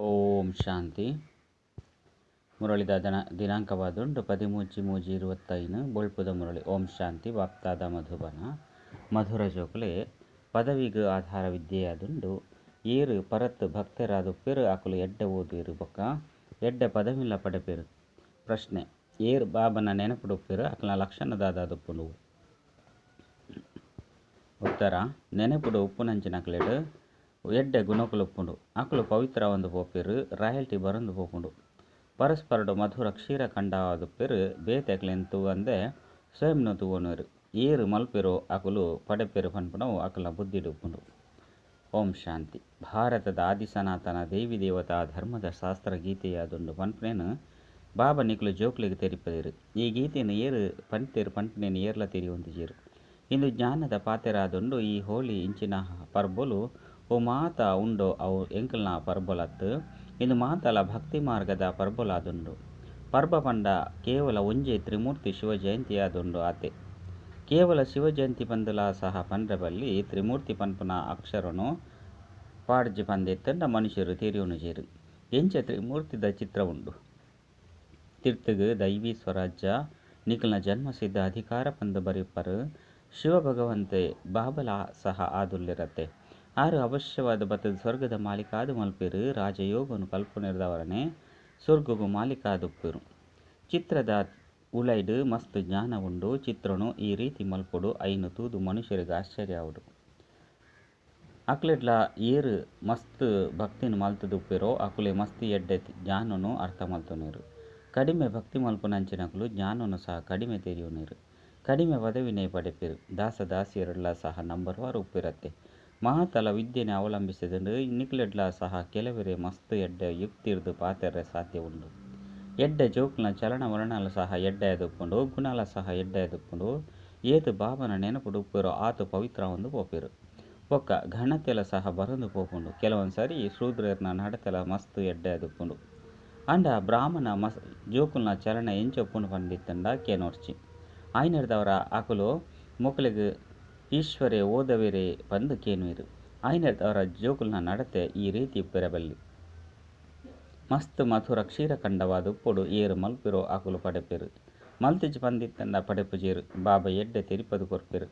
ಓಂ ಶಾಂತಿ. ಮುರಳಿದ ದನ ದಿನಾಂಕವಾದುಂಡು ಪದಿಮೂಜಿ ಮೂಜಿ ಇರುವತ್ತೈನು ಬೊಳ್ಪುದ ಮುರಳಿ. ಓಂ ಶಾಂತಿ. ವಾಕ್ತಾದ ಮಧುಬನ. ಮಧುರ ಜೋಕುಲೆ, ಪದವಿಗ್ ಆಧಾರ ವಿದ್ಯೆಯಾದುಂಡು ಏರು ಪರತ್ತು ಭಕ್ತರಾದು ಪೆರು ಆಕುಲು ಎಡ್ಡೆ ಓದುವೆರು ಬೊಕ್ಕ. ಎಡ್ಡೆ ಪದವಿಲ್ಲ ಪಡೆಪೆರು. ಪ್ರಶ್ನೆ, ಏರು ಬಾಬನ ನೆನಪುಡುಪ್ಪೆರು ಲಕ್ಷಣದಾದ ಲಕ್ಷಣದಾದಾದುಪ್ಪುಂಡು ಉತ್ತರ, ನೆನಪುಡು ಉಪ್ಪುನಂಚಿನಕ್ಲೆಡ್ ಎಡ್ಡೆ ಗುಣಕುಲು ಉಪ್ಪುಂಡು ಅಕುಲು ಪವಿತ್ರ ಒಂದು ಪೋಪೆರು ರಾಯಲ್ಟಿ ಬರಂದು ಪೋಪುಂಡು ಪರಸ್ಪರಡು ಮಧುರ ಕ್ಷೀರ ಕಂಡಾದುಪ್ಪೆರು ಬೇತೆಕ್ಲೆಂತು ತೂವಂದೆ ಸ್ವಯಂನು ತೂವೊನುವೆರು ಏರು ಮಲ್ಪಿರೋ ಅಕುಲು ಪಡೆಪೆರು ಪನ್ಪುಣವು ಅಕುಲ ಬುದ್ಧಿಡು ಉಪ್ಪುಂಡು ಓಂ ಶಾಂತಿ. ಭಾರತದ ಆದಿ ಸನಾತನ ದೇವಿ ದೇವತಾ ಧರ್ಮದ ಶಾಸ್ತ್ರ ಗೀತೆಯಾದುಂಡು ಪನ್ಪನೇನು ಬಾಬಾ ನಿಕ್ಲು ಜೋಕ್ಲಿಗೆ ತೆರಿಪದಿರು. ಈ ಗೀತೆಯನ್ನು ಏರು ಪಂತೇರು ಪಂಪಿನೇನು ಏರ್ಲ ತೆರಿ ಇಂದು ಜ್ಞಾನದ ಪಾತೆರಾದುಂಡು ಈ ಹೋಳಿ ಇಂಚಿನ ಪರ್ಬೊಲು ಓ ಮಾತ ಉಂಡು ಅವು ಎಂಕಲ್ನ ಪರ್ಬಲತ್ತು. ಇಂದು ಮಾತಲ ಭಕ್ತಿ ಮಾರ್ಗದ ಪರ್ಬೊಲಾದುಂಡು. ಪರ್ಬ ಪಂಡ ಕೇವಲ ಒಂಜೆ ತ್ರಿಮೂರ್ತಿ ಶಿವ ಜಯಂತಿಯಾದುಂಡು ಆತೆ. ಕೇವಲ ಶಿವ ಜಯಂತಿ ಪಂದುಲ ಸಹ ಪಂಡ್ರೆ ಬಲ್ಲಿ ತ್ರಿಮೂರ್ತಿ ಪನ್ಪುನ ಅಕ್ಷರನು ಪಾಡ್ಜಿ ಪಂದೆತ್ತಂಡ ಮನುಷ್ಯರು ತೆರಿಯುನುಜೇರು ಎಂಚ ತ್ರಿಮೂರ್ತಿದ ಚಿತ್ರ ಉಂಡು ತಿರ್ತುಗು ದೈವಿ ಸ್ವರಾಜ್ಯ ನಿಖಲ್ನ ಜನ್ಮಸಿದ್ಧ ಅಧಿಕಾರ ಪಂದು ಬರಿಪ್ಪರು. ಶಿವ ಭಗವಂತೆ ಬಾಬಲ ಸಹ ಆದುಲ್ಲಿರತ್ತೆ ಆರು ಅವಶ್ಯವಾದ ಬತ್ತದ ಸ್ವರ್ಗದ ಮಾಲೀಕಾದು ಮಲ್ಪೆರು ರಾಜಯೋಗನು ಸ್ವರ್ಗಗು ಮಾಲೀಕಾದುಪ್ಪೆರು. ಚಿತ್ರದ ಉಲೈಡ್, ಮಸ್ತ್ ಜ್ಞಾನ ಉಂಡು, ಚಿತ್ರನು ಈ ರೀತಿ ಮಲ್ಪೊಡು, ಐನು ತೂದು ಮನುಷ್ಯರಿಗೆ ಆಶ್ಚರ್ಯ ಆವುಡು ಅಕ್ಲೆಡ್ಲ ಏರು ಮಸ್ತ್ ಭಕ್ತಿನ ಮಲ್ತದುಪ್ಪೆರೋ, ಅಕುಲೆ ಮಸ್ತಿ ಎಡ್ಡೆ ಜ್ಞಾನನು ಅರ್ಥ ಮಲ್ತುನೆರು. ಕಡಿಮೆ ಭಕ್ತಿ ಮಲ್ಪುನಂಚಿನಕಲು ಜ್ಞಾನನು ಸಹ ಕಡಿಮೆ ತೆರಿಯುನೆರು. ಕಡಿಮೆ ಪದವಿನೇ ಪಡೆಪೆರು. ದಾಸ ದಾಸಿಯರೆಲ್ಲ ಸಹ ನಂಬರ್ವಾರು ಉಪ್ಪಿರತ್ತೆ. ಮಹಾತಲ ವಿದ್ಯೆನೆ ಅವಲಂಬಿಸಿದಂಡು ನಿಕ್ಲೆಡ್ಲ ಸಹ ಕೆಲವರೇ ಮಸ್ತ್ ಎಡ್ಡೆ ಯುಕ್ತಿರ್ದು ಪಾತೆರೆ ಸಾಧ್ಯ ಉಂಡು ಎಡ್ಡೆ ಜೋಕ್ನ ಚಲನ ವರ್ಣಲ ಸಹ ಎಡ್ಡೆ ಎದುಕೊಂಡು ಗುಣಲ ಸಹ ಎಡ್ಡೆ ಎದುಕೊಂಡು ಏತು ಬಾಬನ ನೆನಪುಡು ಉಪ್ಪೆರೋ ಆತು ಪವಿತ್ರ ಒಂದು ಪೋಪಿರು. ಒಕ್ಕ ಘನತೆಲ ಸಹ ಬರಂದು ಪೋಪುಂಡು. ಕೆಲವೊಂದು ಸಾರಿ ಶೂದ್ರರ್ನ ನಡತೆಲ ಮಸ್ತ್ ಎಡ್ಡೆ ಎದುಕೊಂಡು ಅಂಡ ಬ್ರಾಹ್ಮಣ ಮಸ್ ಜೋಕುಲ್ನ ಚಲನ ಎಂಚೊಪ್ಪುಂಡು ಪಂಡಿತ್ತಂಡ ಕೇನೋರ್ಚಿ. ಆಯ್ನರ್ದವರ ಅಕುಲು ಮೊಕಲಿಗ್ ಈಶ್ವರೇ, ಓದವೆರೆ ಪಂದು ಕೇನುವೆರು ಆಯ್ನೆರ್ದವರ ಜೋಕುಲ್ನ ನಡತೆ ಈ ರೀತಿ ಉಪ್ಪೆರಬಲ್ಲಿ ಮಸ್ತ್ ಮಧುರ ಕ್ಷೀರ ಕಂಡವಾದ ಉಪ್ಪುಡು ಏರು ಮಲ್ಪಿರೋ ಆಕುಲು ಪಡೆಪೆರು. ಮಲ್ತಿಜ್ ಪಂದಿತ್ತಂಡ ಪಡೆಪುಜೇರು ಬಾಬಾ ಎಡ್ಡೆ ತಿರುಪದು ಕೊರ್ಪೆರು.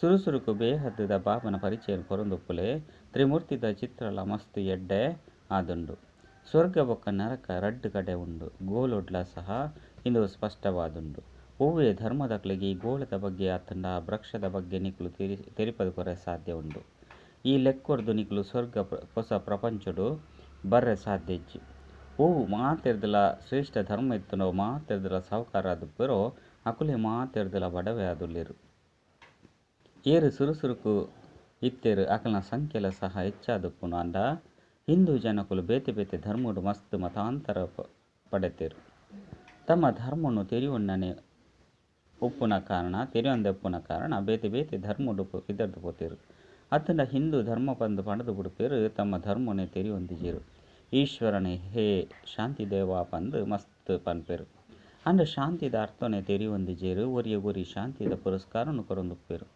ಸುರುಸುರುಕು ಬೇಹದ್ದದ ಬಾಬನ ಪರಿಚಯ ಕೊರೊಂದುಪ್ಪುಲೆ ತ್ರಿಮೂರ್ತಿದ ಚಿತ್ರಲ ಮಸ್ತ್ ಎಡ್ಡೆ ಆದುಂಡು. ಸ್ವರ್ಗ ಬೊಕ್ಕ ನರಕ ರಡ್ಡು ಕಡೆ ಉಂಡು, ಗೋಲೊಡ್ಲ ಸಹ ಇಂದು ಸ್ಪಷ್ಟವಾದುಂಡು. ಹೂವೇ ಧರ್ಮದಕ್ಲೆಗೆ ಈ ಗೋಳದ ಬಗ್ಗೆ ಆತಂಡ ವೃಕ್ಷದ ಬಗ್ಗೆ ನಿಕ್ಲು ತೆರಿ ತೆರಿಪದು ಕೊರೆ ಸಾಧ್ಯ ಉಂಡು ಈ ಲೆಕ್ಕೊರ್ದು ನಿಕ್ಲು ಸ್ವರ್ಗ ಹೊಸ ಪ್ರಪಂಚಡು ಬರ್ರೆ ಸಾಧ್ಯ ಇಜ್ಜಿ ಹೂವು ಮಾತೆರ್ದಲ ಶ್ರೇಷ್ಠ ಧರ್ಮ ಇತ್ತನೋ ಮಾತೆರ್ದಲ ಸಾಹುಕಾರ ಬರೋ ಅಕುಲೆ ಮಾತೆರ್ದಲ ಬಡವೆ ಅದುಲ್ಲಿರು ಏರು ಸುರುಸುರುಕು ಇತ್ತೇರು ಅಕಲ್ನ ಸಂಖ್ಯೆಲ ಸಹ ಹೆಚ್ಚಾದುಪ್ಪುನು ಅಂದ ಹಿಂದೂ ಜನಕುಲು ಬೇತೆ ಬೇತೆ ಧರ್ಮಡು ಮಸ್ತ್ ಮತಾಂತರ ಪಡೆತೇರು. ತಮ್ಮ ಧರ್ಮನು ತೆರಿಯೊಣ್ಣನೆ ಉಪ್ಪುನ ಕಾರಣ ತೆರೆಯೊಂದೆ ಉಪ್ಪುನ ಕಾರಣ, ಬೇತೆ ಬೇತೆ ಇದರ್ದು ಪೋತಿರು. ಅತ್ತಂಡ ಹಿಂದೂ ಧರ್ಮ ಪಂದು ಪಡೆದು ಬಿಡುಪೇರು, ತಮ್ಮ ಧರ್ಮನೇ ತೆರಿಯೊಂದಿಜೇರು ಈಶ್ವರನೇ, ಹೇ ಶಾಂತಿ ದೇವ ಪಂದು ಮಸ್ತ್ ಪನ್ಪೇರು. ಅಂಡ ಶಾಂತಿದ ಅರ್ಥನೆ ತೆರಿಯೊಂದಿಜೇರು ಒರಿಯ ಒರಿ ಶಾಂತಿದ ಪುರಸ್ಕಾರನು ಕೊರೊಂದುಪ್ಪಿರು.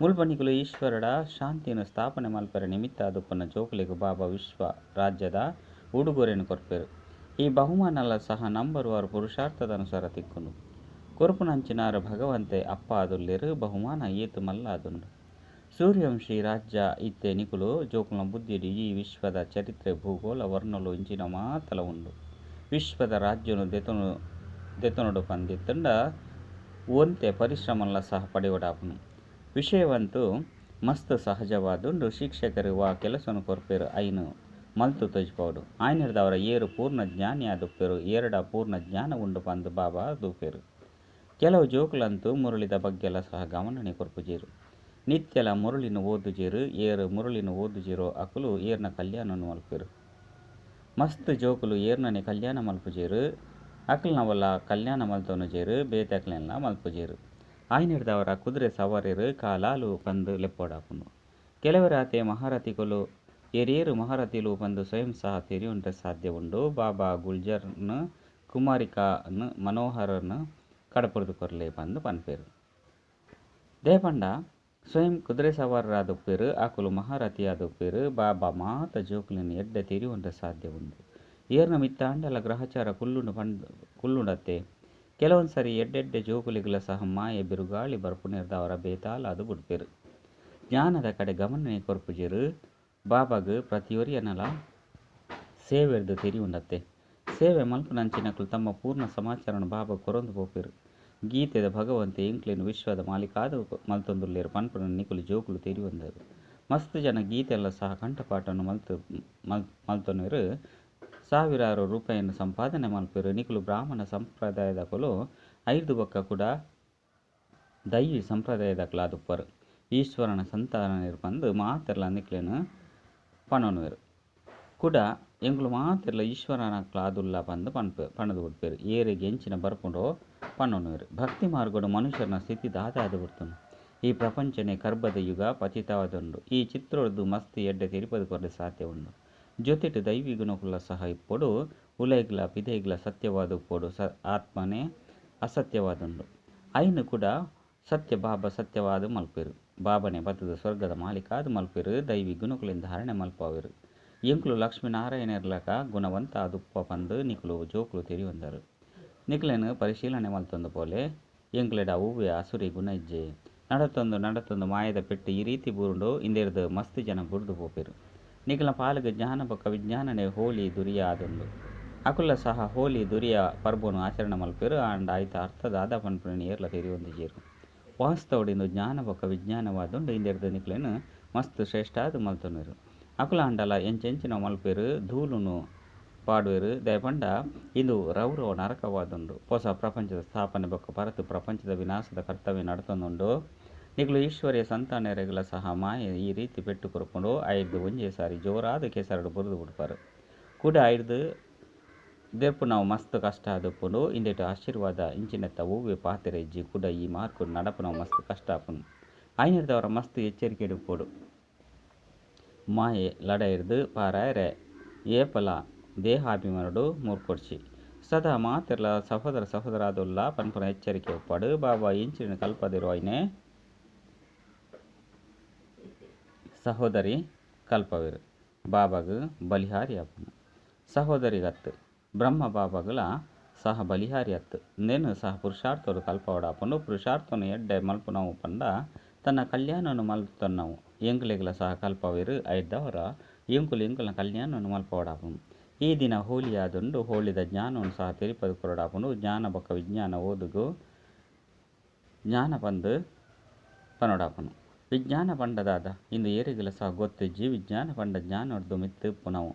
ಮುಲ್ಬಣಿಗಳು ಈಶ್ವರಡ, ಶಾಂತಿಯನ್ನು ಸ್ಥಾಪನೆ ಮಲ್ಪರ ನಿಮಿತ್ತ ಅದುಪ್ಪನ ಜೋಕುಲೆಗು ಬಾಬಾ ವಿಶ್ವ ರಾಜ್ಯದ ಉಡುಗೊರೆಯನ್ನು ಕೊರ್ಪೆರು ಈ ಬಹುಮಾನಲ್ಲ ಸಹ ನಂಬರ್ ಅವರು ಪುರುಷಾರ್ಥದ ಅನುಸಾರ ತಿಕ್ಕುಂಡು ಕೊರುಪುನಂಚಿನಾರ ಭಗವಂತೆ ಅಪ್ಪ ಆದುಲ್ಲೆರು ಬಹುಮಾನ ಏತು ಮಲ್ಲ ಆದುಂಡು ಸೂರ್ಯವಂಶಿ ರಾಜ್ಯ ಇತ್ತೆ ನಿಕುಲು ಜೋಕುಲ್ನ ಬುದ್ಧಿಡು ಈ ವಿಶ್ವದ ಚರಿತ್ರೆ ಭೂಗೋಳ ವರ್ಣಲು ಇಂಚಿನ ಮಾತಲ ಉಂಡು ವಿಶ್ವದ ರಾಜ್ಯನು ದೆತನು ದೆತನೊಡು ಪಂದಿತ್ತಂಡ ಒಂತೆ ಪರಿಶ್ರಮಲ್ಲ ಸಹ ಪಡೆಯೊಡಾಪುನು ವಿಷಯವಂತೂ ಮಸ್ತ್ ಸಹಜವಾದುಂಡು ಶಿಕ್ಷಕರು ವಾ ಕೆಲಸನು ಕೊರ್ಪೆರು ಐನು ಮಲ್ತು ತೊಜ್ಪೌಡು ಆಯ್ನಿರ್ದವರ ಏರು ಪೂರ್ಣ ಜ್ಞಾನಿ ಆದುಪ್ಪೆರು ಏರಡ ಪೂರ್ಣ ಜ್ಞಾನ ಉಂಡು ಪಂದು ಬಾಬಾ ದೂಪೆರು ಕೆಲವು ಜೋಕುಲಂತೂ ಮುರುಳಿದ ಬಗ್ಗೆಲ್ಲ ಸಹ ಗಮನನೆ ಕೊರ್ಪುಜೇರು ನಿತ್ಯಲ ಮುರುಳಿನ ಓದುಜೇರು ಏರು ಮುರುಳಿನ ಓದುಜೇರೋ ಅಕುಲು ಏರ್ನ ಕಲ್ಯಾಣನು ಮಲ್ಪೆರು ಮಸ್ತ್ ಜೋಕುಲು ಏರ್ನನೆ ಕಲ್ಯಾಣ ಮಲ್ಪುಜೇರು ಅಕಲ್ನವಲ್ಲ ಕಲ್ಯಾಣ ಮಲ್ತೊನುಜೇರು ಜೇರು, ಬೇತಕ್ಲೆಲ್ಲ ಮಲ್ಪುಜೇರು ಆಯ್ನಿಡ್ದವರ ಕುದುರೆ ಸವಾರಿರು, ಕಾಲಾಲು ಪಂದು ಲೆಪ್ಪೋಡಾಕುನು ಕೆಲವರಾತೆ ಮಹಾರಥಿಗಳು ಏರೇರು ಮಹಾರಥಿಲು ಬಂದು ಸ್ವಯಂ ಸಹ ತೆರಿಯುಂಡ್ರೆ ಸಾಧ್ಯ ಉಂಡು. ಬಾಬಾ ಗುಲ್ಜರ್ನ ಕುಮಾರಿಕಾನ್ ಮನೋಹರನ್ ಕಡಪುರದು ಕೊರ್ಲೆ ಪಂದು ಪನ್ಪೆರು. ದೇಪಂಡ ಸ್ವಯಂ ಕುದುರೆ ಸವಾರರಾದುಪ್ಪೆರು ಆಕುಲು ಮಹಾರಥಿಯಾದುಪ್ಪೆರು ಬಾಬಾ ಮಾತ ಜೋಕುಲಿನ ಎಡ್ಡೆ ಒಂದ ಸಾಧ್ಯ ಉಂಡು ಏರ್ನ ಮಿತ್ತಾಂಡಲ ಗ್ರಹಚಾರ ಕುಲ್ಲುಂಡು ಪಂಡ್, ಕುಲ್ಲುಂಡತ್ತೆ. ಕೆಲವೊಂದು ಸರಿ ಎಡ್ಡೆಡ್ಡೆ ಜೋಕುಲಿಗಳ ಸಹ ಮಾಯೆ ಬಿರುಗಾಳಿ ಬರ್ಪುನಿರ್ದವರ ಬೇತಾಲ ಅದು ಬಿಡ್ಪೇರು. ಜ್ಞಾನದ ಕಡೆ ಗಮನ ಕೊರ್ಪುಜಿರು ಬಾಬಾಗ್ ಪ್ರತಿಯೊರಿಯನಲ ಸೇವೆರ್ದು ತೆರಿ ಉಂಡತ್ತೆ. ಸೇವೆ ಮಲ್ಪುನಂಚಿನಕುಲು ತಮ್ಮ ಪೂರ್ಣ ಸಮಾಚಾರನ ಬಾಬಾ ಕೊರೊಂದು ಪೋಪೆರು. ಗೀತೆದ ಭಗವಂತೆ ಇಂಕ್ಲೆನ್ ವಿಶ್ವದ ಮಾಲಿಕಾದ ಮಲ್ತೊಂದುಲ್ಲೇರು ಪನ್ಪುನ ನಿಕುಲು ಜೋಕುಲು ತೆರಿ ಬಂದರು ಮಸ್ತ್ ಜನ ಗೀತೆಲ್ಲ ಸಹ ಕಂಠಪಾಠವನ್ನು ಮಲ್ತು ಮಲ್ ಮಲ್ತೊನೆರು ಸಾವಿರಾರು ರೂಪಾಯಿಯನ್ನು ಸಂಪಾದನೆ ಮಲ್ಪರು. ನಿಕುಲು ಬ್ರಾಹ್ಮಣ ಸಂಪ್ರದಾಯದ ಕೊಲು ಐದು ಬೊಕ್ಕ ಕೂಡ ದೈವಿ ಸಂಪ್ರದಾಯದಕ್ಲಾದುಪ್ಪರು. ಈಶ್ವರನ ಸಂತಾನರು ಬಂದು ಮಾತೆರ್ಲ ನಿಕ್ಲೆನ್ ಪನೊನುವೆರು ಕುಡ ಎಂಕುಲು ಮಾತೆರ್ಲ ಈಶ್ವರನಕ್ಲಾದುಲ್ಲ ಪನ್ಪು ಪನ್ಪೆ, ಪಣದು ಬಿಡ್ಪೆರು ಏರೆಗೆ ಎಂಚಿನ ಬರ್ಕೊಂಡು ಪನ್ನೊನುವೆರು ಭಕ್ತಿ ಮಾರ್ಗಡು ಮನುಷ್ಯನ ಸ್ಥಿತಿ ದಾದಾದ ಬಿಡ್ತುಂಡು. ಈ ಪ್ರಪಂಚನೇ ಕರ್ಬದ ಯುಗ ಪತಿತವಾದುಂಡು. ಈ ಚಿತ್ರದ್ದು ಮಸ್ತಿ ಎಡ್ಡೆ ತಿರುಪದು ಕೊರಡೆ ಸಾಧ್ಯ ಉಂಡು. ದೈವಿ ಗುಣಕುಲ ಸಹ ಇಪ್ಪೊಡು, ಉಲೈಗ್ಲ ಪಿದೈಗ್ಲ ಸತ್ಯವಾದ ಉಪ್ಪೊಡು ಸ ಆತ್ಮನೇ ಅಸತ್ಯವಾದುಂಡು. ಐನು ಕೂಡ ಸತ್ಯ ಬಾಬ ಸತ್ಯವಾದ ಮಲ್ಪೇರು. ಬಾಬನೆ ಬತ್ತದ ಸ್ವರ್ಗದ ಮಾಲೀಕ ಅದು ಮಲ್ಪೇರು. ದೈವಿ ಗುಣಕುಲಿಂದ ಹರಣೆ ಮಲ್ಪವೆರು ಎಂಕುಲು ಲಕ್ಷ್ಮೀನಾರಾಯಣರ್ಲಕ ಗುಣವಂತ ಅದುಪ್ಪ ಪಂದು ನಿಕುಲು ಜೋಕುಲು ತೆರಿ ಒಂದರು ನಿಕ್ಲೆನ್ ಪರಿಶೀಲನೆ ಮಲ್ತೊಂದು ಪೋಲೆ ಎಂಕ್ಲೆಡ ಹೂವೆ ಅಸುರಿ ಗುಣ ಇಜ್ಜೆ. ನಡತೊಂದು ನಡತೊಂದು ಮಾಯದ ಪೆಟ್ಟು ಈ ರೀತಿ ಬೂರುಂಡು ಇಂದಿರದು ಮಸ್ತ್ ಜನ ಬುಡ್ದು ಪೋಪೆರು. ನಿಖಲ ಪಾಲುಗ ಜ್ಞಾನ ಬೊಕ್ಕ ವಿಜ್ಞಾನನೆ ಹೋಲಿ ದುರಿಯ ಆದುಂಡು ಅಕುಲ ಸಹ ಹೋಲಿ ದುರಿಯ ಪರ್ಬನು ಆಚರಣೆ ಮಲ್ಪೆರು, ಆಂಡ ಐತ ಅರ್ಥದ ಆದ ಪನ್ಪುನಿ ಏರ್ಲ ತೆರಿ ಒಂದಿಜೇರು ವಾಸ್ತವಡಿಂದು ಜ್ಞಾನ ಬೊಕ್ಕ ವಿಜ್ಞಾನವಾದುಂಡು ಇಂದಿರದು ನಿಕ್ಲೆನ್ ಮಸ್ತ್ ಶ್ರೇಷ್ಠ ಅದು ಅಕುಲ ಅಂಡಲ ಎಂಚೆಂಚಿನ ಮಲ್ಪೆರು, ಧೂಲುನು ಪಾಡುವೆರು, ದಯಪಂಡ ಇಂದು ರೌರವ ನರಕವಾದುಂಡು ಹೊಸ ಪ್ರಪಂಚದ ಸ್ಥಾಪನೆ ಬೊಕ್ಕ ಪರತು ಪ್ರಪಂಚದ ವಿನಾಶದ ಕರ್ತವ್ಯ ನಡತೊಂದುಂಡು ನಿಗ್ಲು ಈಶ್ವರ್ಯ ಸಂತಾನೆರೆಗಳ ಸಹ ಮಾಯೆ ಈ ರೀತಿ ಪೆಟ್ಟು ಕೊರ್ಕೊಂಡು ಐದು ಒಂಜೆ ಸಾರಿ ಜೋರಾದ ಕೆಸರಡು ಬುರಿದು ಬಿಡ್ಪಾರು. ಕೂಡ ಐದು ದೇಪು ನಾವು ಮಸ್ತ್ ಕಷ್ಟ ಆದಪ್ಪುಂಡು ಇಂದೆಟ್ ಆಶೀರ್ವಾದ ಇಂಚಿನೆತ್ತ ಹೂವೆ ಪಾತ್ರೆ ಇಜ್ಜಿ ಕೂಡ ಈ ಮಾರ್ಕು ನಡಪು ನಾವು ಮಸ್ತ್ ಕಷ್ಟ ಆಪುಂಡು. ಐನಿರ್ದವರ ಮಸ್ತ್ ಎಚ್ಚರಿಕೆ ಇಡುಪ್ಪೋಡು. ಮಾಯೆ ಹಿಡ್ದು ಪಾರಾಯರೆ. ಏಪಲ ದೇಹಾಭಿಮಾನುಡು ಮೂರ್ಪೊಡ್ಚಿ ಸದಾ ಮಾತೆರ್ಲ ಸಹೋದರ ಸಹೋದರಾದುಲ್ಲ ಪನ್ಪುನ ಎಚ್ಚರಿಕೆ ಉಪ್ಪಡು ಬಾಬಾ ಇಂಚಿನ ಕಲ್ಪದಿರುವೈನೆ ಸಹೋದರಿ, ಕಲ್ಪವಿರು. ಬಾಬಾಗ್ ಬಲಿಹಾರಿ ಅಪ್ಪನ. ಸಹೋದರಿಗತ್ತು ಬ್ರಹ್ಮ ಬಾಬಾಗಲ ಸಹ ಬಲಿಹಾರಿ ಅತ್ತು. ನೇನು ಸಹ ಪುರುಷಾರ್ಥರು ಕಲ್ಪವಡಾಪನು ಪುರುಷಾರ್ಥನು ಎಡ್ಡೆ ಮಲ್ಪುನವು ಪಂಡ. ತನ್ನ ಕಲ್ಯಾಣನು ಮಲ್ತೊನ್ನವು ಎಂಕುಲೆಗಲ ಸಹ ಕಲ್ಪವೆರ್ ಐದ್ದವರ ಎಂಕುಲು ಎಂಕುಲ ಕಲ್ಯಾಣವನ್ನು ಮಲ್ಪವಡಾಪನು ಈ ದಿನ ಹೋಲಿ ಆದುಂಡು ಹೋಳಿದ ಜ್ಞಾನವನ್ನು ಸಹ ತಿರುಪದು ಕೊರಡಾಪನು ಜ್ಞಾನ ಬೊಕ್ಕ ವಿಜ್ಞಾನ ಓದುಗು ಜ್ಞಾನ ಪಂದು ಪನೊಡಾಪನು ವಿಜ್ಞಾನ ಪಂಡದಾದ ಇಂದು ಏರಿಗೆಲ ಸಹ ಗೊತ್ತಿಜ್ಜಿ ವಿಜ್ಞಾನ ಪಂಡ ಜ್ಞಾನ ಹೊಡೆದು ಮಿತ್ತು ಪುನವು.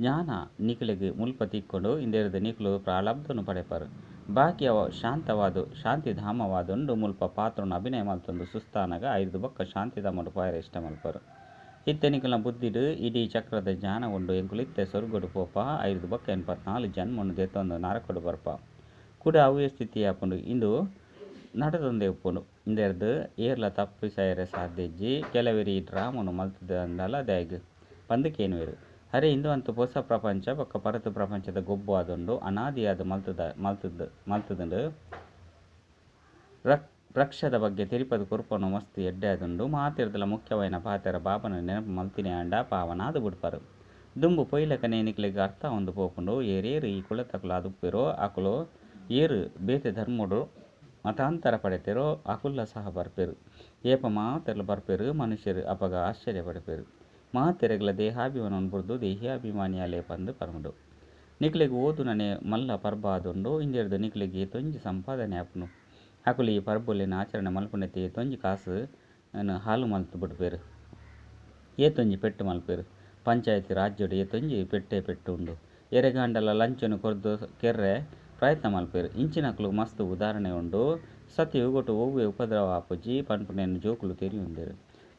ಜ್ಞಾನ ನಿಖಿಲಿಗೆ ಮುಲ್ಪ ತಿಕ್ಕೊಂಡು ಇಂದೆರ್ದು ನಿಖಿಲು ಪ್ರಾರಬ್ಧನು ಪಡೆಪರು ಬಾಕಿ ಅವ ಶಾಂತವಾದು ಶಾಂತಿಧಾಮವಾದುಂಡು ಮುಲ್ಪ ಪಾತ್ರನ ಅಭಿನಯ ಮಲ್ತೊಂದು ಸುಸ್ತಾನಗ ಐದು ಬೊಕ್ಕ ಶಾಂತಿಧಾಮಡು ಪಾಯರ ಇಷ್ಟ ಮಲ್ಪರು ಇತ್ತೆ ನಿಖಲ್ನ ಬುದ್ಧಿಡು, ಇಡೀ ಚಕ್ರದ ಜ್ಞಾನ ಉಂಡು ಎಂಕುಲಿತ್ತೆ ಸೊರ್ಗೊಡು ಪೋಪ, ಐದು ಬೊಕ್ಕ ಎನ್ಪತ್ನಾಲ್ಕು ಜನ್ಮನು ದೆತ್ತೊಂದು ನರಕೊಡು ಬರ್ಪ. ಕೂಡ ಅವೇ ಸ್ಥಿತಿ ಆಪುಂಡು ಇಂದು ನಡದೊಂದೆ ಉಪ್ಪುಂಡು ಇಂದೆರ್ದು ಏರ್ಲ ತಪ್ಪಿಸಯರೆ ಸಾಧ್ಯಜ್ಜಿ ಕೆಲವೆರಿ ಡ್ರಾಮನು ಮಲ್ತದಂದಲ ದ್ಯಾಗ್ ಪಂದಕೇನುವೆರು ಅರೆ, ಇಂದು ಅಂತ ಹೊಸ ಪ್ರಪಂಚ ಬೊಕ್ಕ ಪರತು ಪ್ರಪಂಚದ ಗೊಬ್ಬು ಆದುಂಡು ಅನಾದಿಯಾದ ಮಲ್ತದ ಮಲ್ತದ ಮಲ್ತದುಂಡು ರಕ್ ವೃಕ್ಷದ ಬಗ್ಗೆ ತಿರುಪದ ಕುರ್ಪನು ಮಸ್ತ್ ಎಡ್ಡೆ ಆದುಂಡು ಮಾತಿರ್ದಲ ಮುಖ್ಯವಾಯಿನ ಪಾತೆರ ಬಾಬನ ನೆನಪು ಮಲ್ತಿನಿ ಪಾವನ ಪಾವನಾದು ಬಿಡ್ಪರು. ದುಂಬು ಪೊಯ್ಲಕನೆ ನಿಕ್ಲಿಗೆ ಅರ್ಥ ಒಂದು ಪೋಪುಂಡು, ಏರೇರು ಈ ಕುಲತಕುಲ ಅದುಪ್ಪಿರೋ, ಅಕುಲು ಏರು ಬೇತೆ ಧರ್ಮಡು ಮತಾಂತರ ಪಡೆತಿರೋ ಅಕುಲ್ಲ ಸಹ ಬರ್ಪೆರು. ಏಪ ಮಾತೆರ್ಲ ಬರ್ಪೆರು, ಮನುಷ್ಯರು ಅಪಗ ಆಶ್ಚರ್ಯ ಪಡೆಪೆರು. ಮಾತೆರೆಗ್ಲ ದೇಹಾಭಿಮಾನ ಬುರ್ದು ದೇಹಾಭಿಮಾನಿಯಾಲೆ ಪಂದು ಪರಮಡು ನಿಕ್ಲೆಗ್ ಓದು ನನೆ ಮಲ್ಲ ಪರ್ಬ ಆದುಂಡು ಇಂದೆರ್ದು ನಿಕ್ಲೆಗೆ ತೊಂಜಿ ಸಂಪಾದನೆ ಆಪುನು ಅಕುಲು ಈ ಪರ್ಬುಲಿನ ಆಚರಣೆ ಮಲ್ಪುನೆತಿ ತೊಂಜಿ ಕಾಸು ಹಾಲು ಮಲ್ತು ಬಿಡ್ಪೆರು ಏತೊಂಜಿ ಪೆಟ್ಟು ಮಲ್ಪೇರು ಪಂಚಾಯತಿ ರಾಜ್ಯಡು ಏತೊಂಜಿ ಪೆಟ್ಟೆ ಪೆಟ್ಟು ಉಂಡು ಎರೆಗಾಂಡಲ ಲಂಚನು ಕೊರ್ದು ಕೆರ್ರೆ ಪ್ರಯತ್ನ ಮಲ್ಪೇರು ಇಂಚಿನಕ್ಲು ಮಸ್ತ್ ಉದಾಹರಣೆ ಉಂಡು. ಸತಿ ಉಗೊಟು ಒವ್ವೆ ಉಪದ್ರವ ಆಪುಜಿ ಪನ್ಪುನೆಯನ್ನು ಜೋಕುಲು ತೆರಿ ಉಂದೆರು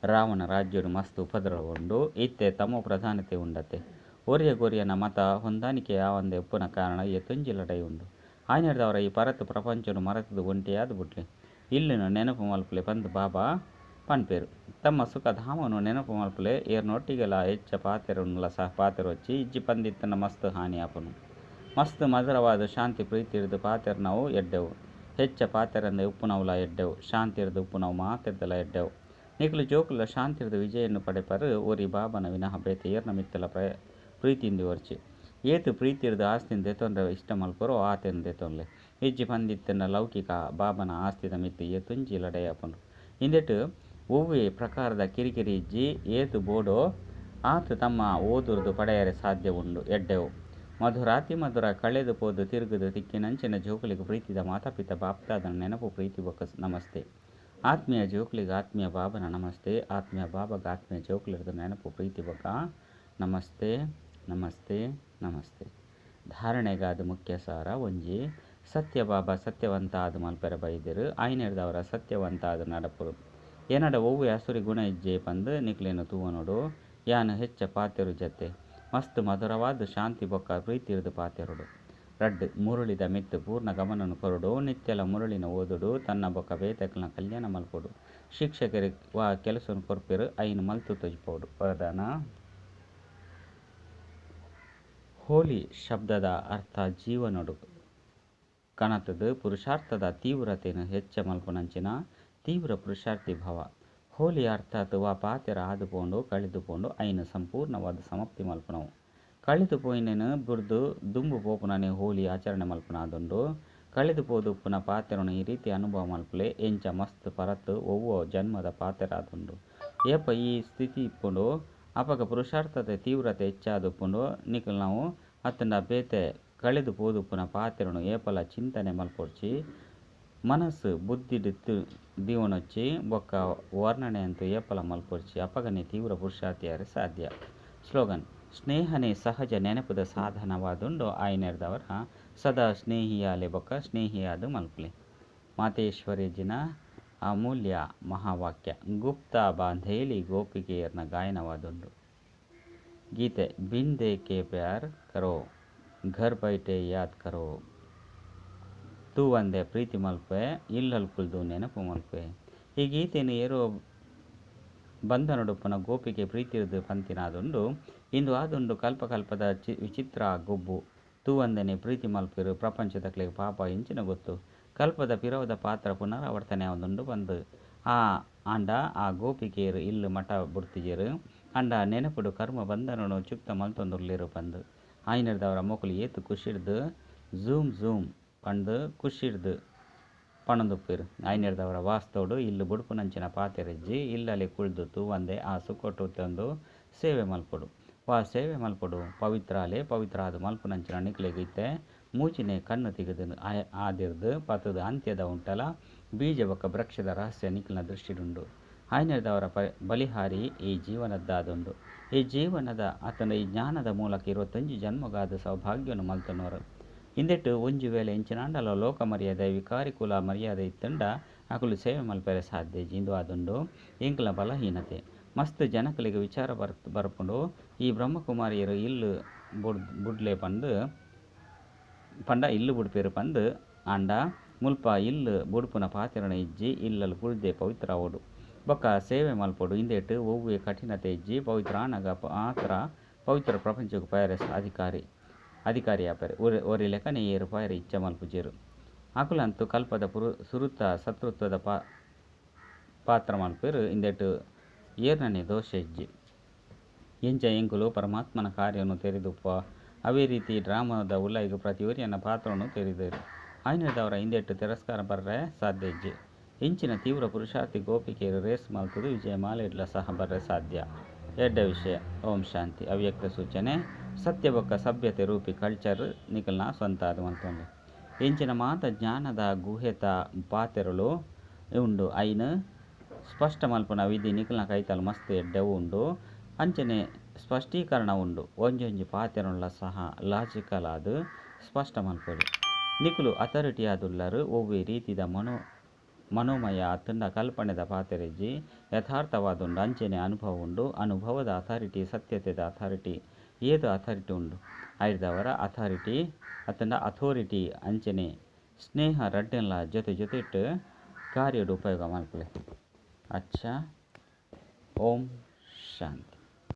ರಾವಣ ರಾಜ್ಯರು ಮಸ್ತ್ ಉಪದ್ರವಗೊಂಡು ಇತ್ತೆ ತಮ್ಮ ಪ್ರಧಾನತೆ ಉಂಡತೆ ಒರಿಯ ಗೊರಿಯನ ಮತ ಹೊಂದಾಣಿಕೆಯ ಆವಂದೆ ಉಪ್ಪುನ ಕಾರಣ ಈ ತುಂಜಿ ಲಡೈ ಉಂಡು ಆನೆಡ್ದವರ ಈ ಪರತ್ ಪ್ರಪಂಚನು ಮರೆತದ ಒಂಟಿಯಾದ ಬುಟ್ಲೆ ಇಲ್ಲಿನ ನೆನಪು ಮಲ್ಪಲೆ ಬಂದು ಬಾಬಾ ಪನ್ಪೇರು ತಮ್ಮ ಸುಖಧಾಮವನ್ನು ನೆನಪು ಮಲ್ಪಲೆ ಏರ್ನೊಟ್ಟಿಗೆಲ ಹೆಚ್ಚ ಪಾತೆರನ್ನುಲ ಸಹ ಪಾತ್ರ ಹಚ್ಚಿ ಇಜ್ಜಿ ಪಂದಿತ್ತನ ಮಸ್ತ್ ಹಾನಿಯಾಪನು ಮಸ್ತ್ ಮಧುರವಾದ ಶಾಂತಿ ಪ್ರೀತಿ ಇರಿದು ಪಾತ್ರ ನಾವು ಎಡ್ಡೆವು. ಹೆಚ್ಚ ಪಾತೆರಂದ ಉಪ್ಪು ನಾವು ಎಡ್ಡೆವು. ಶಾಂತಿ ಇರಿದು ಉಪ್ಪು ನಾವು ಮಾತೆದ್ದಲ ಎಡ್ಡೆವು. ನಿಖಲು ಜೋಕುಲ ಶಾಂತಿರದ ವಿಜಯನ್ನು ಪಡೆಪರು ಓರಿ ಬಾಬನ ವಿನಃ ಬೇತೆಯರ್ ಏರ್ನ ಮಿತ್ತಲ ಪ್ರ ಪ್ರೀತಿಯಿಂದ ವರ್ಚಿ ಏತು ಪ್ರೀತಿರ್ದು ಆಸ್ತಿನ ದೆತೊಂಡ್ರೆ ಇಷ್ಟ ಮಲ್ಪರೋ ಆತೆನ್ ದೆತೊನ್ಲೆ ಇಜ್ಜಿ ಪಂದಿತ್ತಿನ ಲೌಕಿಕ ಬಾಬನ ಆಸ್ತಿದ ಮಿತ್ತು ಏತುಂಜಿ ಲಡೆಯಪುಂಡು ಇಂದೆಟ್ ಒವ್ವೆ ಪ್ರಕಾರದ ಕಿರಿಕಿರಿ ಇಜ್ಜಿ, ಏತು ಬೋಡೋ, ಆತ ತಮ್ಮ ಓದುರ್ದು ಪಡೆಯರೆ ಸಾಧ್ಯ ಉಂಡು, ಎಡ್ಡೆವು. ಮಧುರಾತಿ ಮಧುರ ಕಳೆದು ಪೋದು ತಿರುಗುದು ತಿಕ್ಕಿನಂಚಿನ ಜೋಕುಲಿಗೆ ಪ್ರೀತಿದ ಮಾತಾಪಿತ ಬಾಪ್ತಾದ ನೆನಪು ಪ್ರೀತಿ ಬೊಕ್ಕ ನಮಸ್ತೆ. ಆತ್ಮೀಯ ಜೋಕ್ಲಿಗೆ, ಆತ್ಮೀಯ ಬಾಬನ ನಮಸ್ತೆ. ಆತ್ಮೀಯ ಬಾಬಾಗ ಆತ್ಮೀಯ ಜೋಕ್ಲಿರದ ನೆನಪು, ಪ್ರೀತಿ ಬಗ್ಗ ನಮಸ್ತೆ ನಮಸ್ತೆ ನಮಸ್ತೆ. ಧಾರಣೆಗಾದ ಮುಖ್ಯ ಸಾರ ಒಂಜಿ, ಸತ್ಯ ಬಾಬಾ ಸತ್ಯವಂತ ಆದ ಮಲ್ಪೆರ ಬೈದಿರು ಆಯ್ನೆಡ್ದವರ ಸತ್ಯವಂತ ಆದ ನಡಪುರು. ಏನಡ ಒವ್ವೆ ಹಸುರಿ ಗುಣ ಇಜ್ಜೆ ಪಂದು, ನಿಕ್ಲೇನು ತೂವನೋಡು ಯಾನು ಹೆಚ್ಚ ಪಾತೆರು ಜತೆ. ಮಸ್ತ್ ಮಧುರವಾದ ಶಾಂತಿ ಬೊಕ್ಕ ಪ್ರೀತಿರ್ದು ಪಾತೆರುಡು. ರಡ್ ಮುರುಳಿದ ಮಿತ್ತು ಪೂರ್ಣ ಗಮನನು ಕೊರಡು, ನಿತ್ಯಲ ಮುರುಳಿನ ಓದುಡು, ತನ್ನ ಬೊಕ ಬೇತಕಲ್ನ ಕಲ್ಯಾಣ ಮಲ್ಪೊಡು ಶಿಕ್ಷಕರಿಗೆ ವಾ ಕೆಲಸನು ಕೊರ್ಪೆರ್, ಐನು ಮಲ್ತು ತೋಜಿಪೊಡು ವರದಾನ? ಹೋಲಿ ಶಬ್ದದ ಅರ್ಥ ಜೀವನೊಡು. ಕಣತದು ಪುರುಷಾರ್ಥದ ತೀವ್ರತೆಯನ್ನು ಹೆಚ್ಚ ಮಲ್ಪುನಂಚಿನ ತೀವ್ರ ಪುರುಷಾರ್ಥಿ ಭಾವ. ಹೋಲಿ ಅರ್ಥ ವಾ ಪಾತೆರ ಆದುಕೊಂಡು, ಕಳೆದುಕೊಂಡು, ಐನು ಸಂಪೂರ್ಣವಾದ ಸಮಾಪ್ತಿ ಮಲ್ಪನವು. ಕಳೆದು ಪೋಯಿನೇನು, ಬುರ್ದು ದುಂಬು ಪೋಪುನನೆ ಹೋಲಿ ಆಚರಣೆ ಮಲ್ಪನ ಆದುಂಡು ಕಳೆದು ಪೋದುಪ್ಪುನ ಪುನಃ ಪಾತೆರನು ಈ ರೀತಿ ಅನುಭವ ಮಲ್ಪುಲೆ, ಎಂಚ ಮಸ್ತ್ ಪರತ್ ಒವ್ವೊ ಜನ್ಮದ ಪಾತ್ರೆ ಆದುಂಡು ಏಪ ಈ ಸ್ಥಿತಿ ಇಪ್ಪುಂಡು, ಅಪಗ ಪುರುಷಾರ್ಥತೆ ತೀವ್ರತೆ ಹೆಚ್ಚಾದುಪ್ಪುಂಡು ನಿಖಲ್ ನಾವು ಅತ್ತಂಡ ಬೇತೆ ಕಳೆದು ಪೋದುಪ್ಪುನ ಪುನಃ ಏಪಲ ಚಿಂತನೆ ಮಲ್ಪೊಡ್ಚಿ ಮನಸ್ಸು ಬುದ್ಧಿ ಡಿತ್ತು ದೀವನೊಚ್ಚಿ, ಬೊಕ್ಕ ವರ್ಣನೆ ಅಂತೂ ಏಪಲ ಮಲ್ಪೊಡ್ಚಿ ಅಪಗನೆ ತೀವ್ರ ಪುರುಷಾರ್ಥಿಯಾರೆ ಸಾಧ್ಯ. ಸ್ಲೋಗನ್. ಸ್ನೇಹನೇ ಸಹಜ ನೆನಪುದ ಸಾಧನವಾದುಂಡು ಆಯ್ನೆರ್ದವರ ಸದಾ ಸ್ನೇಹಿಯಾಲೆ ಬೊಕ್ಕ ಸ್ನೇಹಿಯಾದು ಮಲ್ಪಲೆ. ಮಾತೇಶ್ವರಿಜಿನ ಅಮೂಲ್ಯ ಮಹಾವಾಕ್ಯ, ಗುಪ್ತ ಬಾಂಧೇಲಿ ಗೋಪಿಕೆಯರ್ನ ಗಾಯನವಾದುಂಡು. ಗೀತೆ, ಬಿಂದೆ ಕೆ ಪ್ಯಾರ್ ಕರೋ, ಘರ್ ಬೈಟೆ ಯಾದ್ ಕರೋ. ತೂ ಒಂದೆ ಪ್ರೀತಿ ಮಲ್ಪೆ ಇಲ್ಲಲ್ ಕುಲ್ದು ನೆನಪು ಮಲ್ಪೆ ಈ ಗೀತೆಯನ್ನು ಏರೋ ಬಂಧನಡುಪ್ಪನ ಗೋಪಿಗೆ ಪ್ರೀತಿರ್ದು ಪಂತಿನಾದುಂಡು ಇಂದು ಆದುಂಡು ಕಲ್ಪಕಲ್ಪದ ಚಿ, ವಿಚಿತ್ರ ಗೊಬ್ಬು. ತೂವಂದನೆ ಪ್ರೀತಿ ಮಲ್ಪಿರು ಪ್ರಪಂಚದಕ್ಲೆಗ್ ಪಾಪ ಇಂಚಿನ ಗೊತ್ತು. ಕಲ್ಪದ ಪಿರವದ ಪಾತ್ರ ಪುನರಾವರ್ತನೆ ಒಂದೊಂದು ಬಂದು. ಆ ಆಂಡ ಆ ಗೋಪಿಕೆಯರು ಇಲ್ಲು ಮಠ ಬುಡ್ತಿಜೆರು ಅಂಡ ನೆನಪುಡು ಕರ್ಮ ಬಂಧನನು ಚುಕ್ತ ಮಲ್ತೊಂದುರ್ಲಿರು ಬಂದು ಆಯ್ನರ್ದವರ ಮೋಕುಲು ಏತು ಖುಷಿಡ್ದು ಝೂಮ್ ಝೂಮ್ ಪಂಡು ಖುಷಿಡ್ದು ಪಣಂದುಪ್ಪಿರು. ಆಯ್ನೆಡ್ದವರ ವಾಸ್ತೋಡು ಇಲ್ಲು ಬುಡುಪುನಂಚಿನ ಪಾತೆರೆಜ್ಜಿ ಇಲ್ಲಲ್ಲಿ ಕುಳ್ದು ತೂವಂದೆ ಆ ಸುಕ್ಕೊಟ್ಟು ತಂದು ಸೇವೆ ಮಲ್ಪೊಡು. ಸೇವೆ ಪವಿತ್ರ ಪವಿತ್ರಾಲೆ ಪವಿತ್ರ ಆದ ನಿಕ್ಲೆ ನಿಕ್ಲೆಗಿತ್ತೆ ಮೂಚಿನೆ ಕಣ್ಣು ತೆಗೆದು ಆದಿರ್ದು ಪತದ ಅಂತ್ಯದ ಉಂಟಲ ಬೀಜ ಬೊಕ್ಕ ವೃಕ್ಷದ ರಹಸ್ಯ ನಿಕ್ಲಿನ ದೃಷ್ಟಿಡುಂಡು ಆಯ್ನದವರ ಪ, ಬಲಿಹಾರಿ ಈ ಜೀವನದ್ದಾದುಂಡು ಈ ಜೀವನದ ಆತನ ಈ ಜ್ಞಾನದ ಮೂಲಕ ಇರುವತ್ತೊಂಜಿ ಜನ್ಮಗಾದ ಸೌಭಾಗ್ಯವನ್ನು ಮಲ್ತನೋರು. ಇಂದೆಟ್ಟು ಒಂಜಿ ವೇಳೆ ಇಂಚಿನಾಂಡಲ ಲೋಕ ಮರ್ಯಾದೆ, ವಿಕಾರಿ ಕುಲ ಮರ್ಯಾದೆ ಇತ್ತಂಡ, ಅಕುಲು ಸೇವೆ ಮಲ್ಪರೆ ಸಾಧ್ಯ, ಜಿಂದು ಆದುಂಡು ಇಂಕ್ಲ ಬಲಹೀನತೆ. ಮಸ್ತ್ ಜನಕಲಿಗೆ ವಿಚಾರ ಬರ್ ಬರ್ಪುಂಡು. ಈ ಬ್ರಹ್ಮಕುಮಾರಿಯರು ಇಲ್ಲು ಬುಡ್ ಬುಡ್ಲೆ ಪಂಡು ಪಂಡ ಇಲ್ಲು ಬುಡ್ಪೇರು ಪಂದು, ಆಂಡ ಮುಲ್ಪ ಇಲ್ಲು ಬುಡುಪುನ ಪಾತಿರಣ ಇಜ್ಜಿ ಇಲ್ಲಲು ಕುಳ್ದೆ ಪವಿತ್ರ ಓಡು. ಬೊಕ್ಕ ಸೇವೆ ಮಲ್ಪೊಡು. ಇಂದೆಟ್ಟು ಒವ್ವೆ ಕಠಿಣತೆ ಇಜ್ಜಿ, ಪವಿತ್ರ ಆನಗ ಆತರ ಪವಿತ್ರ ಪ್ರಪಂಚಕ್ಕೆ ಪಯರೆ ಅಧಿಕಾರಿ ಅಧಿಕಾರಿ ಆಪರೆ. ಒರೆ ಒರಿ ಲೆಕ್ಕನೆ ಏರು ಪಯರೆ ಇಚ್ಛ ಮಲ್ಪುಜೇರು ಅಕುಲಂತು ಕಲ್ಪದ ಪುರು ಸುರುತ ಶತ್ರುತ್ವದ ಪಾ ಪಾತ್ರ ಮಲ್ಪೇರು. ಇಂದೆಟ್ಟು ಏರ್ನನೆ ಶೆಜ್ಜಿ ಎಂಜ ಎಂಕುಲು ಪರಮಾತ್ಮನ ಕಾರ್ಯವನ್ನು ತೆರೆದುಪ್ಪ. ಅವೇ ರೀತಿ ಡ್ರಾಮಾದ ಉಲ್ಲೈಗು ಪ್ರತಿ ಒರಿಯನ್ನ ಪಾತ್ರವನ್ನು ತೆರೆದರು ಆಯ್ನದವರ ಹಿಂದೆಟ್ಟು ತಿರಸ್ಕಾರ ಬರ್ರೆ ಸಾಧ್ಯ ಇಜ್ಜಿ ಇಂಚಿನ ತೀವ್ರ ಪುರುಷಾರ್ಥಿ ಗೋಪಿಕೆಯರು ರೇಸ್ ಮಲ್ತುದು ವಿಜಯ ಮಾಲೆಡ್ಲ ಸಹ ಬರ್ರೆ ಸಾಧ್ಯ. ಎಡ್ಡ ವಿಷಯ, ಓಂ ಶಾಂತಿ. ಅವ್ಯಕ್ತ ಸೂಚನೆ ಸತ್ಯ ಬೊಕ್ಕ ಸಭ್ಯತೆ ರೂಪಿ ಕಲ್ಚರ್ ನಿಕಲ್ನ ಸ್ವಂತ ಅದು ಅಂತಂದು ಇಂಚಿನ ಮಾತ ಜ್ಞಾನದ ಗುಹೆತ ಪಾತೆರಳು ಉಂಡು ಐನ್ ಸ್ಪಷ್ಟ ಮಲ್ಪುನ ವಿಧಿ ನಿಕಲ್ನ ಕೈತಲ್ ಮಸ್ತ್ ಎಡ್ಡೆ ಉಂಡು. ಅಂಚನೆ ಸ್ಪಷ್ಟೀಕರಣ ಉಂಡು. ಒಂಜೊಂಜಿ ಪಾತೆರೊಳ ಸಹ ಲಾಜಿಕಲ್ ಆದ್ ಸ್ಪಷ್ಟ ಮಲ್ಪೊಡು ನಿಕುಲು ಅಥಾರಿಟಿ ಆದುಲ್ಲರು ಒವ್ವೆ ರೀತಿದ ಮನೋ, ಮನೋಮಯ ಅತ್ತಂಡ ಕಲ್ಪನೆದ ಪಾತೆರೆಜ್ಜಿ ಯಥಾರ್ಥವಾದುಂಡು. ಅಂಚನೆ ಅನುಭವ ಉಂಡು. ಅನುಭವದ ಅಥಾರಿಟಿ, ಸತ್ಯತೆದ ಅಥಾರಿಟಿ, ಏದು ಅಥಾರಿಟಿ ಉಂಡು. ಐದವರ ಅಥಾರಿಟಿ ಅತ್ತಂಡ ಅಥೋರಿಟಿ ಅಂಚನೆ ಸ್ನೇಹ ರಡ್ಡೆಲ್ಲ ಜೊತೆ ಜೊತೆ ಇಟ್ಟು ಕಾರ್ಯಡ್ ಉಪಯೋಗ ಮಲ್ಪಲೆ ಅಚ್ಚ ಓಂ ಶಾಂತಿ